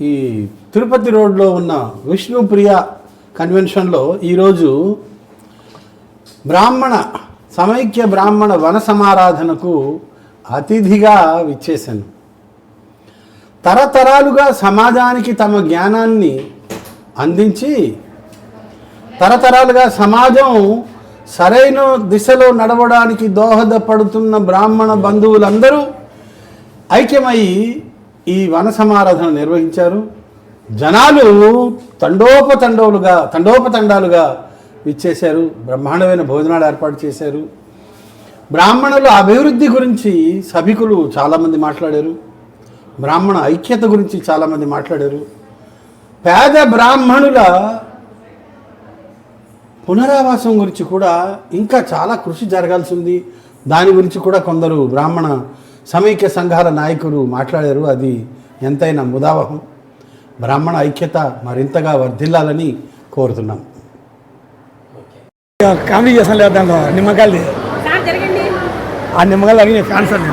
ఈ తిరుపతి రోడ్లో ఉన్న విష్ణుప్రియ కన్వెన్షన్లో ఈరోజు బ్రాహ్మణ సమైక్య బ్రాహ్మణ వన సమారాధనకు అతిథిగా విచ్చేశాను. తరతరాలుగా సమాజానికి తమ జ్ఞానాన్ని అందించి తరతరాలుగా సమాజం సరైన దిశలో నడవడానికి దోహదపడుతున్న బ్రాహ్మణ బంధువులందరూ ఐక్యమై ఈ వన సమారాధన నిర్వహించారు. జనాలు తండోపతండవులుగా తండోపతండాలుగా ఇచ్చేశారు బ్రహ్మాండమైన భోజనాలు ఏర్పాటు చేశారు. బ్రాహ్మణుల అభివృద్ధి గురించి సభికులు చాలామంది మాట్లాడారు. బ్రాహ్మణ ఐక్యత గురించి చాలామంది మాట్లాడారు. పేద బ్రాహ్మణుల పునరావాసం గురించి కూడా ఇంకా చాలా కృషి జరగాల్సి ఉంది. దాని గురించి కూడా కొందరు బ్రాహ్మణ సమైక్య సంఘాల నాయకులు మాట్లాడారు అది ఎంతైనా ముదావహం. బ్రాహ్మణ ఐక్యత మరింతగా వర్ధిల్లాలని కోరుతున్నాం. కామెడీ చేస్తాను లేదు దాంట్లో నిమ్మకాయలు ఆ నిమ్మకాయలు అడిగిన ఫ్యాన్ సార్?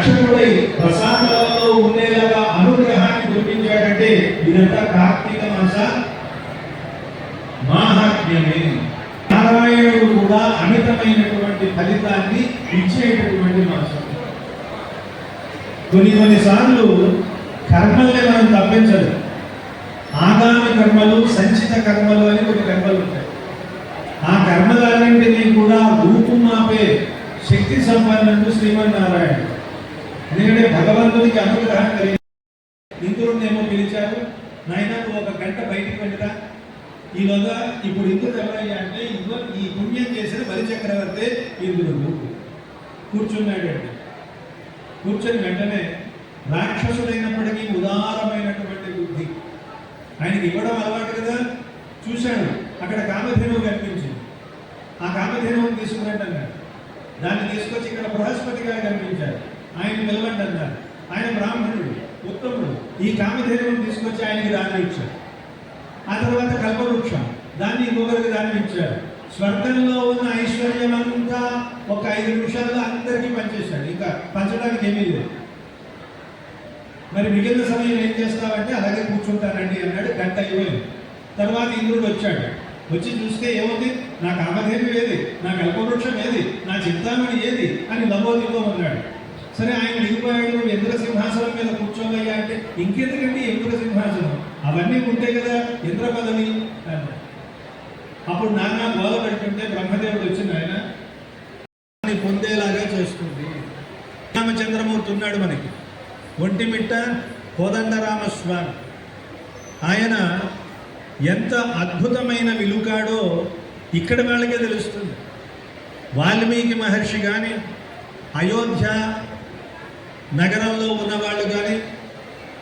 రక్షకుడై ప్రశాంతలలో ఉండేలాగా అనుగ్రహాన్ని దొరికించాడంటే ఇదంతా కార్తీక మాస మహాత్మ్యమే నారాయణుడు కూడా అమితమైనటువంటి ఫలితాన్ని ఇచ్చేటటువంటి మాసం. కొన్ని కొన్నిసార్లు కర్మల్ని మనం తప్పించదు ఆగామి కర్మలు సంచిత కర్మలు అని కొన్ని కర్మలు ఉంటాయి. ఆ కర్మలన్నింటినీ కూడా రూపుమాపే శక్తి సంపన్నుడు శ్రీమన్నారాయణుడు. ఎందుకంటే భగవంతుడికి అనుగ్రహం కలిగింది ఇంద్రుడిని ఏమో పిలిచారు. నాయన నువ్వు ఒక గంట బయటికి వెళ్ళిరా. ఈలోగా ఇప్పుడు ఇంద్రుడు ఎవరయ్యా అంటే ఇంద్రు ఈ పుణ్యం చేసిన బలి చక్రవర్తి ఇంద్రుడు. కూర్చున్నాడు అంటే కూర్చొని వెంటనే రాక్షసుడైనప్పటికీ ఉదారమైనటువంటి బుద్ధి. ఆయనకి ఇవ్వడం అలవాటు కదా. చూశాడు. అక్కడ కామధేనువు కనిపించింది. ఆ కామధేనువుని తీసుకురండి అన్నాడు. దాన్ని తీసుకొచ్చి ఇక్కడ బృహస్పతి గారు నిలబడి అన్నారు ఆయన బ్రాహ్మణుడు ఉత్తముడు. ఈ కామధేనువుని తీసుకొచ్చి ఆయనకి దాన్ని ఇచ్చాడు. ఆ తర్వాత కల్పవృక్షం. దాన్ని ఇంకొకరికి దాన్ని ఇచ్చాడు. స్వర్గంలో ఉన్న ఐశ్వర్యం అంతా ఒక ఐదు నిమిషాల్లో అందరికీ పనిచేశాడు. ఇంకా పంచడానికి ఏమీ లేదు. మరి మిగిలిన సమయం ఏం చేస్తావంటే అలాగే కూర్చుంటానండి అన్నాడు. గంట ఇవ్వలేదు తర్వాత ఇంద్రుడు వచ్చాడు. వచ్చి చూస్తే ఏముంది? నా కామధేను ఏది? నా కల్పవృక్షం ఏది? నా చింతామణి ఏది? అని నమోదిలో ఉన్నాడు సరే ఆయన దిగిపోయాడు ఇంద్ర సింహాసనం మీద కూర్చోవయ్యా అంటే ఇంకెందుకండి ఇంద్ర సింహాసనం? అవన్నీ ఉంటాయి కదా ఇంద్ర పదవి? అప్పుడు నాన్న గోల పెడుతుంటే బ్రహ్మదేవుడు వచ్చింది ఆయన పొందేలాగా చేస్తుంది. రామచంద్రమూర్తి ఉన్నాడు మనకి. ఒంటిమిట్ట కోదండరామస్వామి. ఆయన ఎంత అద్భుతమైన విలుకాడో ఇక్కడ వాళ్ళకే తెలుస్తుంది. వాల్మీకి మహర్షి కానీ అయోధ్య నగరంలో ఉన్నవాళ్ళు కానీ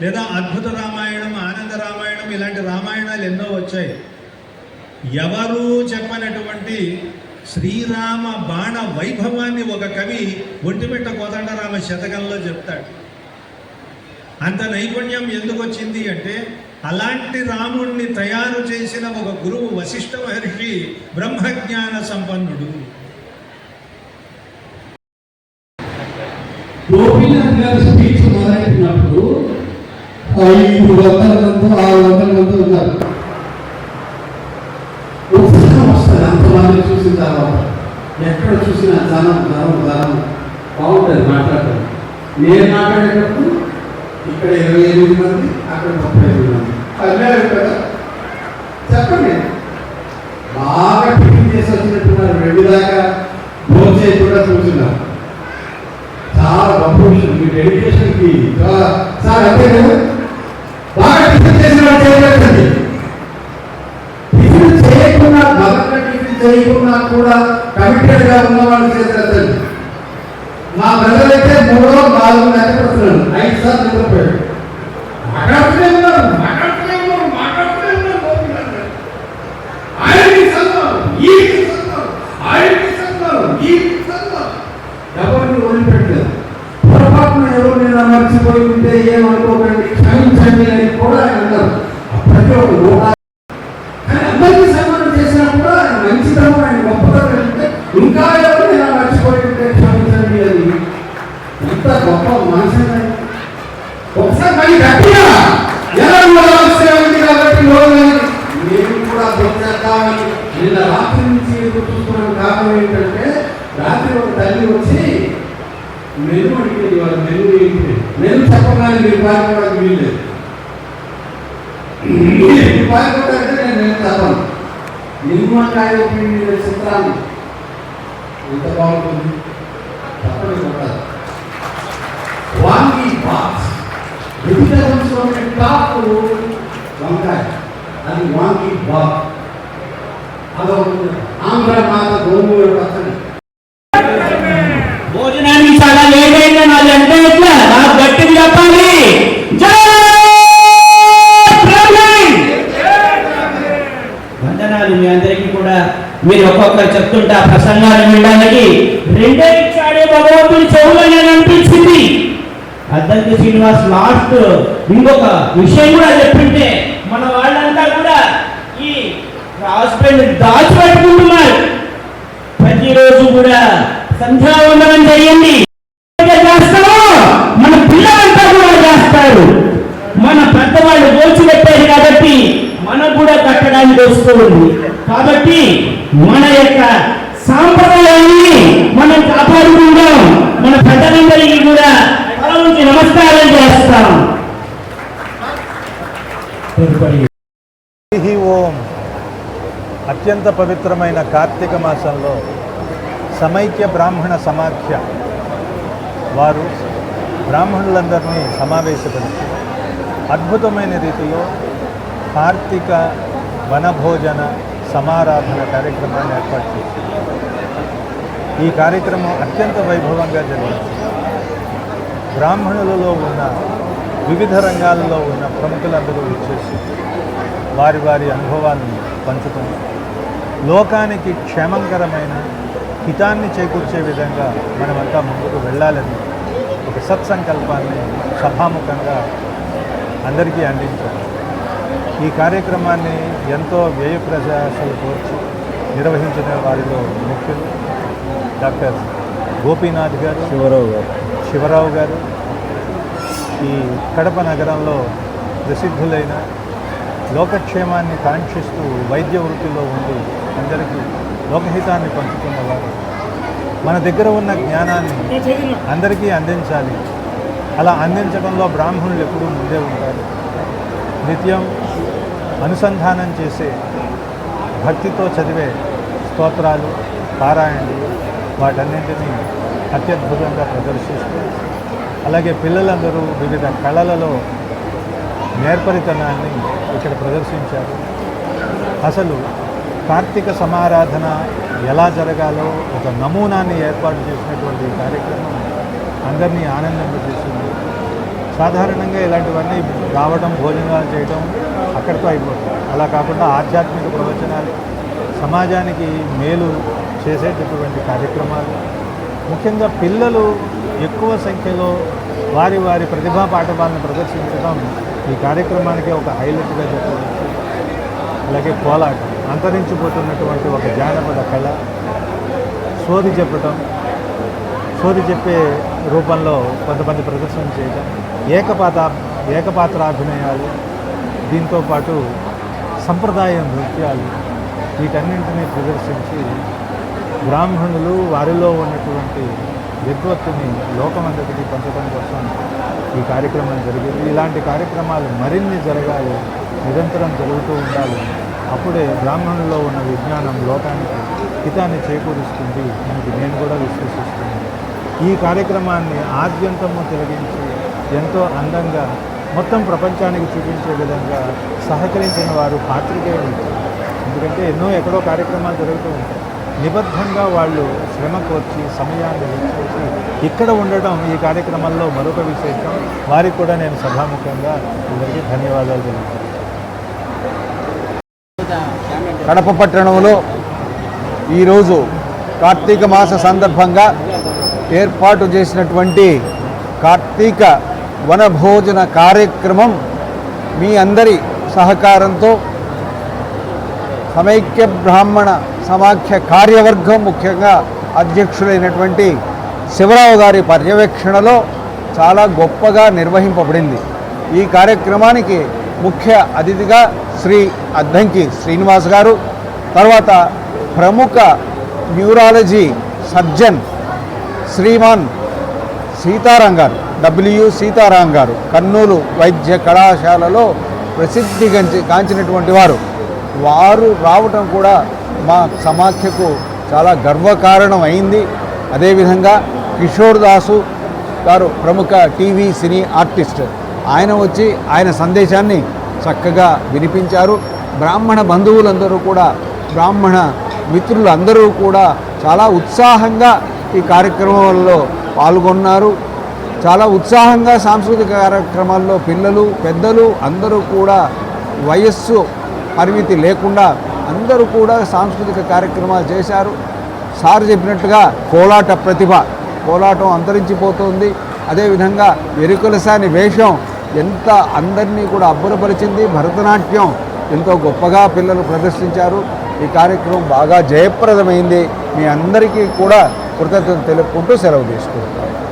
లేదా అద్భుత రామాయణం ఆనంద రామాయణం ఇలాంటి రామాయణాలు ఎన్నో వచ్చాయి. ఎవరూ చెప్పనటువంటి శ్రీరామ బాణ వైభవాన్ని ఒక కవి ఒంటిమిట్ట కోదండరామ శతకంలో చెప్తాడు. అంత నైపుణ్యం ఎందుకు వచ్చింది అంటే అలాంటి రాముణ్ణి తయారు చేసిన ఒక గురువు వశిష్ఠ మహర్షి బ్రహ్మజ్ఞాన సంపన్నుడు. గోపీనాథ్ గారు స్పీచ్ మొదలెట్టినప్పుడు ఐదు వందల మంది ఆరు వందల మంది ఉన్నారు. ఉత్సాహం వస్తుంది అంతమంది చూసిన తర్వాత. ఎక్కడ చూసినా ధనం ధనం ధనం బాగుంటుంది మాట్లాడటం. నేను మాట్లాడేటప్పుడు ఇక్కడ ఇరవై ఎనిమిది మంది అక్కడ ముప్పై ఎనిమిది మంది. అన్నారు కదా? చెప్పండి. బాగా టిఫిన్ చేసి వచ్చినట్టున్నారు. రెండు దాకా భోజనం కూడా కూర్చున్నారు చాలా గొప్ప విషయం. మీ డెడికేషన్కి చాలా సార్ అంతే కదా బాగా టిఫిన్ చేసిన వాళ్ళు టిఫిన్ చేయకుండా మొదట టిఫిన్ చేయకుండా కూడా కమిటెడ్గా ఉన్న వాళ్ళు చేసేదండి మా బ్రదర్ మూడో నాలుగు నెలకొస్తున్నాను ఐదు సార్లు నిద్రపోయాడు. మాట్లాడుతూనే ఉన్నారు మర్చిపోయి ఉంటే మెను చెప్పగానే మీరు పారిపోవడానికి వీల్లేదు మీరు పారిపోవడానికి నేను మెను చెప్పను నిమ్మకాయ పిండి చిత్రాన్ని ఎంత బాగుంటుంది చెప్పండి కూడా వాంగి బాక్స్ వెజిటబుల్స్లో టాప్ వంకాయ అది వాంగి బాక్స్ అదొక ఆంధ్ర మాత గోంగూర పచ్చడి ఒక్కొక్కరు చెప్తుంటే ఆ ప్రసంగాన్ని వినడానికి రెండే ఇచ్చాడే భగవంతుడి చెవులో నేను అనిపించింది. అద్దంకి శ్రీనివాస్ లాస్ట్ ఇంకొక విషయం కూడా చెప్పింటే మన వాళ్ళంతా కూడా ఈ హాస్పిటల్ దాచిపెట్టుకుంటున్నారు. ప్రతిరోజు కూడా సంధ్యావందనం చేయండి. చేస్తామో మన పిల్లలంతా కూడా చేస్తారు. మన పెద్దవాళ్ళు దోచి పెట్టారు కాబట్టి మనకు కూడా కట్టడానికి వస్తుంది కాబట్టి మన యొక్క సాంప్రదాయాన్ని మనం కాపాడుకుందాం. మన పెద్దలందరికీ కూడా తల ఉంచి నమస్కారం చేస్తాం. ఓం. అత్యంత పవిత్రమైన కార్తీక మాసంలో సమైక్య బ్రాహ్మణ సమాఖ్య వారు బ్రాహ్మణులందరినీ సమావేశపరిచి అద్భుతమైన రీతిలో కార్తీక వనభోజన సమారాధన కార్యక్రమాన్ని ఏర్పాటు చేశారు ఈ కార్యక్రమం అత్యంత వైభవంగా జరిగింది. బ్రాహ్మణులలో ఉన్న వివిధ రంగాలలో ఉన్న ప్రముఖులందరూ వచ్చేసి వారి వారి అనుభవాలను పంచుకుని లోకానికి క్షేమంకరమైన హితాన్ని చేకూర్చే విధంగా మనమంతా ముందుకు వెళ్ళాలని ఒక సత్సంకల్పాన్ని సభాముఖంగా అందరికీ అందించారు. ఈ కార్యక్రమాన్ని ఎంతో వ్యయ ప్రయాసాలు కోర్చి నిర్వహించిన వారిలో ముఖ్యులు డాక్టర్ గోపీనాథ్ గారు శివరావు గారు. శివరావు గారు. ఈ కడప నగరంలో ప్రసిద్ధులైన లోకక్షేమాన్ని కాంక్షిస్తూ వైద్య వృత్తిలో ఉండి అందరికీ లోకహితాన్ని పంచుతున్నవారు మన దగ్గర ఉన్న జ్ఞానాన్ని అందరికీ అందించాలి. అలా అందించడంలో బ్రాహ్మణులు ఎప్పుడూ ముందే ఉంటారు. నిత్యం అనుసంధానం చేసే భక్తితో చదివే స్తోత్రాలు పారాయణలు వాటన్నింటినీ అత్యద్భుతంగా ప్రదర్శిస్తూ అలాగే పిల్లలందరూ వివిధ కళలలో నేర్పరితనాన్ని ఇక్కడ ప్రదర్శించారు. అసలు కార్తీక సమారాధన ఎలా జరగాలో ఒక నమూనాన్ని ఏర్పాటు చేసినటువంటి కార్యక్రమం అందరినీ ఆనందింపజేసింది సాధారణంగా ఇలాంటివన్నీ రావడం భోజనాలు చేయడం అక్కడితో అయిపోతుంది. అలా కాకుండా ఆధ్యాత్మిక ప్రవచనాలు సమాజానికి మేలు చేసేటటువంటి కార్యక్రమాలు. ముఖ్యంగా పిల్లలు ఎక్కువ సంఖ్యలో వారి వారి ప్రతిభా పాఠవాలను ప్రదర్శించడం ఈ కార్యక్రమానికి ఒక హైలైట్గా చెప్పవచ్చు. అలాగే కోలాటం అంతరించిపోతున్నటువంటి ఒక జానపద కళ సోది చెప్పటం. సోది చెప్పే రూపంలో కొంతమంది ప్రదర్శన చేయడం ఏకపాత ఏకపాత్రాభినయాలు దీంతో పాటు సంప్రదాయ నృత్యాలు వీటన్నింటినీ ప్రదర్శించి బ్రాహ్మణులు వారిలో ఉన్నటువంటి విద్వత్తుని లోకమంతటికి పంచడం కోసం ఈ కార్యక్రమం జరిగింది. ఇలాంటి కార్యక్రమాలు మరిన్ని జరగాలి నిరంతరం జరుగుతూ ఉండాలి. అప్పుడే బ్రాహ్మణుల్లో ఉన్న విజ్ఞానం లోకానికి హితాన్ని చేకూరుస్తుంది. అని నేను కూడా విశ్వసిస్తున్నాను. ఈ కార్యక్రమాన్ని ఆద్యంతము తొలగించి ఎంతో అందంగా మొత్తం ప్రపంచానికి చూపించే విధంగా సహకరించిన వారు పాత్రికేయులు. ఎందుకంటే ఎన్నో ఎక్కడో కార్యక్రమాలు జరుగుతూ ఉంటాయి. నిబద్ధంగా వాళ్ళు శ్రమ కోర్చి సమయాన్ని వెచ్చించి ఇక్కడ ఉండడం ఈ కార్యక్రమంలో మరొక విశేషం. వారికి కూడా నేను సభాముఖంగా అందరికీ ధన్యవాదాలు తెలుపుతాను కడప పట్టణంలో ఈరోజు కార్తీక మాస సందర్భంగా ఏర్పాటు చేసినటువంటి కార్తీక వనభోజన కార్యక్రమం మీ అందరి సహకారంతో సమైక్య బ్రాహ్మణ సమాఖ్య కార్యవర్గం ముఖ్యంగా అధ్యక్షులైనటువంటి శివరావు గారి పర్యవేక్షణలో చాలా గొప్పగా నిర్వహింపబడింది. ఈ కార్యక్రమానికి ముఖ్య అతిథిగా శ్రీ అద్దంకి శ్రీనివాస్ గారు తర్వాత ప్రముఖ న్యూరాలజీ సర్జన్ శ్రీమాన్ సీతారాం గారు డబ్ల్యూ సీతారాం గారు కర్నూలు వైద్య కళాశాలలో ప్రసిద్ధి గంచి కాంచినటువంటి వారు. వారు రావటం కూడా మా సమాఖ్యకు చాలా గర్వకారణం అయింది. అదేవిధంగా కిషోర్ దాసు గారు ప్రముఖ టీవీ సినీ ఆర్టిస్ట్. ఆయన వచ్చి ఆయన సందేశాన్ని చక్కగా వినిపించారు. బ్రాహ్మణ బంధువులందరూ కూడా బ్రాహ్మణ మిత్రులందరూ కూడా చాలా ఉత్సాహంగా ఈ కార్యక్రమంలో పాల్గొన్నారు. చాలా ఉత్సాహంగా సాంస్కృతిక కార్యక్రమాల్లో పిల్లలు పెద్దలు అందరూ కూడా వయస్సు పరిమితి లేకుండా అందరూ కూడా సాంస్కృతిక కార్యక్రమాలు చేశారు. సార్ చెప్పినట్టుగా కోలాట ప్రతిభ కోలాటం అంతరించిపోతుంది. అదేవిధంగా ఎరుకలసాని వేషం ఎంత అందరినీ కూడా అబ్బురపరిచింది. భరతనాట్యం ఎంతో గొప్పగా పిల్లలు ప్రదర్శించారు. ఈ కార్యక్రమం బాగా జయప్రదమైంది. మీ అందరికీ కూడా కృతజ్ఞతలు తెలుపుకుంటూ సెలవు తీసుకుంటాను